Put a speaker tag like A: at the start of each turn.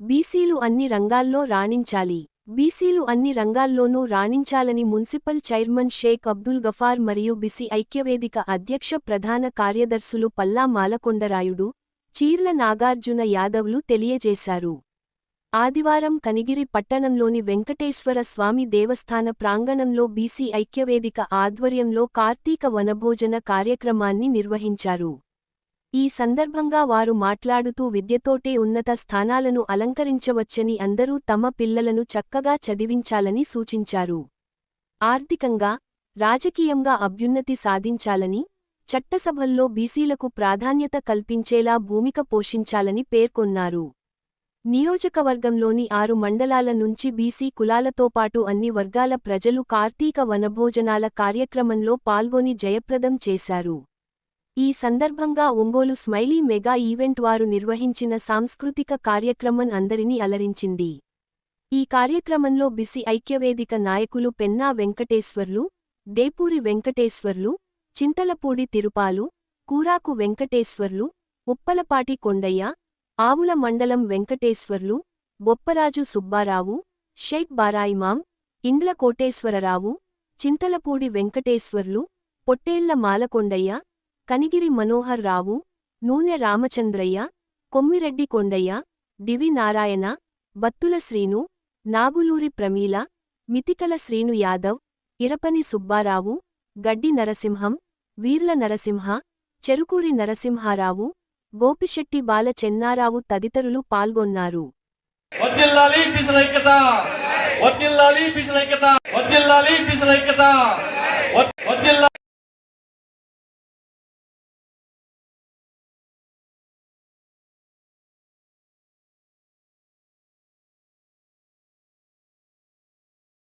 A: బీసీలు అన్ని రంగాల్లో రాణించాలి. బీసీలు అన్ని రంగాల్లోనూ రాణించాలని మున్సిపల్ చైర్మన్ షేక్ అబ్దుల్ గఫార్ మరియు బిసి ఐక్యవేదిక అధ్యక్ష ప్రధాన కార్యదర్శులు పల్లా మాలకొండరాయుడు చీర్ల నాగార్జున యాదవ్లు తెలియజేశారు. ఆదివారం కనిగిరి పట్టణంలోని వెంకటేశ్వర స్వామి దేవస్థాన ప్రాంగణంలో బీసీ ఐక్యవేదిక ఆధ్వర్యంలో కార్తీక వనభోజన కార్యక్రమాన్ని నిర్వహించారు. ఈ సందర్భంగా వారు మాట్లాడుతూ విద్యతోటే ఉన్నత స్థానాలను అలంకరించవచ్చని అందరూ తమ పిల్లలను చక్కగా చదివించాలని సూచించారు. ఆర్థికంగా రాజకీయంగా అభ్యున్నతి సాధించాలని చట్టసభల్లో బీసీలకు ప్రాధాన్యత కల్పించేలా భూమిక పోషించాలని పేర్కొన్నారు. నియోజకవర్గంలోని ఆరు మండలాల నుంచి బీసీ కులాలతో పాటు అన్ని వర్గాల ప్రజలు కార్తీక వనభోజనాల కార్యక్రమంలో పాల్గొని జయప్రదం చేశారు. ఈ సందర్భంగా ఒంగోలు స్మైలీ మెగా ఈవెంట్ వారు నిర్వహించిన సాంస్కృతిక కార్యక్రమం అందరినీ అలరించింది. ఈ కార్యక్రమంలో బిసి ఐక్యవేదిక నాయకులు పెన్నా వెంకటేశ్వర్లు దేపూరి వెంకటేశ్వర్లు చింతలపూడి తిరుపాలు కూరాకు వెంకటేశ్వర్లు ఉప్పలపాటి కొండయ్య ఆవుల మండలం వెంకటేశ్వర్లు బొప్పరాజు సుబ్బారావు షేక్ బారాయిమాం ఇండ్ల కోటేశ్వరరావు చింతలపూడి వెంకటేశ్వర్లు పొట్టేళ్ళ మాలకొండయ్య కనిగిరి మనోహర్ రావు నూనె రామచంద్రయ్య కొమ్మిరెడ్డి కొండయ్య డివి నారాయణ బత్తుల శ్రీను నాగులూరి ప్రమీల మితికల శ్రీను యాదవ్ ఇరపని సుబ్బారావు గడ్డి నరసింహం వీర్ల నరసింహ చెరుకూరి నరసింహారావు గోపిశెట్టి బాల చెన్నారావు తదితరులు పాల్గొన్నారు.
B: వర్దిల్లాలి